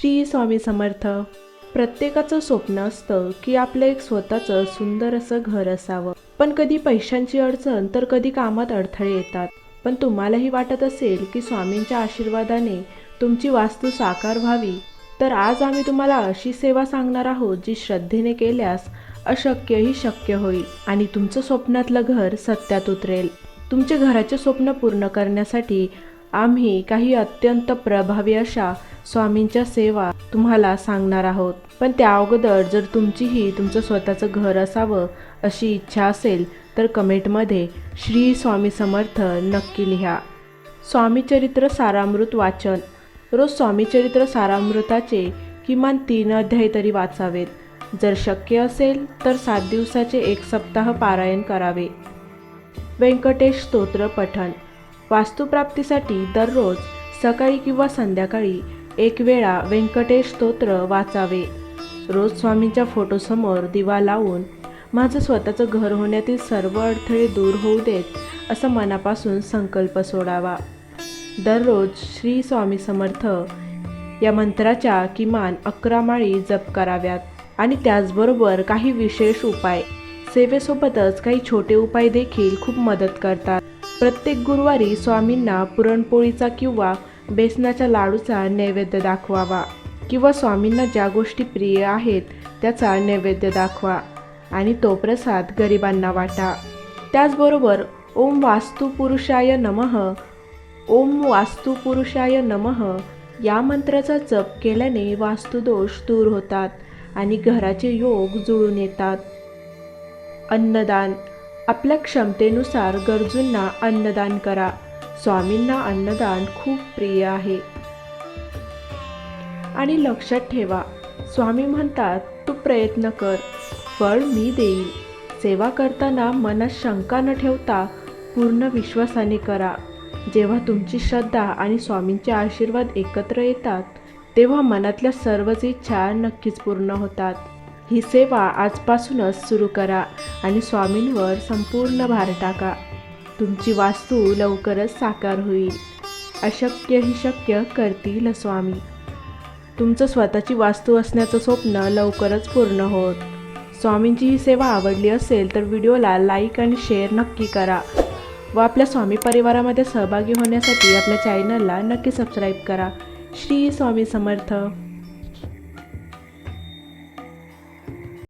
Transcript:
श्री स्वामी समर्थ. प्रत्येकाचं स्वप्न असतं की आपलं एक स्वतःचं सुंदर असं घर असावं. पण कधी पैशांची अडचण तर कधी कामात अडथळे येतात. पण तुम्हालाही वाटत असेल की स्वामींच्या आशीर्वादाने तुमची वास्तू साकार व्हावी तर आज आम्ही तुम्हाला अशी सेवा सांगणार आहोत जी श्रद्धेने केल्यास अशक्यही शक्य होईल आणि तुमचं स्वप्नातलं घर सत्यात उतरेल. तुमचे घराचे स्वप्न पूर्ण करण्यासाठी आम्ही काही अत्यंत प्रभावी अशा स्वामींच्या सेवा तुम्हाला सांगणार आहोत. पण त्या अगोदर जर तुमचीही तुमचं स्वतःचं घर असावं अशी इच्छा असेल तर कमेंटमध्ये श्री स्वामी समर्थ नक्की लिहा. स्वामीचरित्र सारामृत वाचन. रोज स्वामीचरित्र सारामृताचे किमान तीन अध्याय तरी वाचावेत. जर शक्य असेल तर सात दिवसाचे एक सप्ताह पारायण करावे. व्यंकटेश स्तोत्र पठण. वास्तुप्राप्तीसाठी दररोज सकाळी किंवा संध्याकाळी एक वेळा व्यंकटेश स्तोत्र वाचावे. रोज स्वामींच्या फोटोसमोर दिवा लावून माझं स्वतःचं घर होण्यातील सर्व अडथळे दूर होऊ देत असं मनापासून संकल्प सोडावा. दररोज श्री स्वामी समर्थ या मंत्राच्या किमान अकरा माळी जप कराव्यात आणि त्याचबरोबर काही विशेष उपाय. सेवेसोबतच काही छोटे उपाय देखील खूप मदत करतात. प्रत्येक गुरुवारी स्वामींना पुरणपोळीचा किंवा बेसनाच्या लाडूचा नैवेद्य दाखवावा किंवा स्वामींना ज्या गोष्टी प्रिय आहेत त्याचा नैवेद्य दाखवा आणि तो प्रसाद गरिबांना वाटा. त्याचबरोबर ओम वास्तुपुरुषाय नमः ओम वास्तुपुरुषाय नमः या मंत्राचा जप केल्याने वास्तुदोष दूर होतात आणि घराचे योग जुळून येतात. अन्नदान आपल्या क्षमतेनुसार गरजूंना अन्नदान करा. स्वामींना अन्नदान खूप प्रिय आहे. आणि लक्षात ठेवा स्वामी म्हणतात तू प्रयत्न कर फळ मी देईल सेवा करताना मनात शंका न ठेवता पूर्ण विश्वासाने करा. जेव्हा तुमची श्रद्धा आणि स्वामींचे आशीर्वाद एकत्र येतात तेव्हा मनातल्या सर्वच इच्छा नक्कीच पूर्ण होतात. ही सेवा आजपासूनच सुरू करा आणि स्वामींवर संपूर्ण भार टाका. तुमची वास्तू लवकरच साकार होईल. अशक्य ही शक्य करतील स्वामी. तुमचं स्वतःची वास्तू असण्याचं स्वप्न लवकरच पूर्ण होत. स्वामींची ही सेवा आवडली असेल तर व्हिडिओला लाईक आणि शेअर नक्की करा व आपल्या स्वामी परिवारामध्ये सहभागी होण्यासाठी आपल्या चॅनलला नक्की सबस्क्राईब करा. श्री स्वामी समर्थ.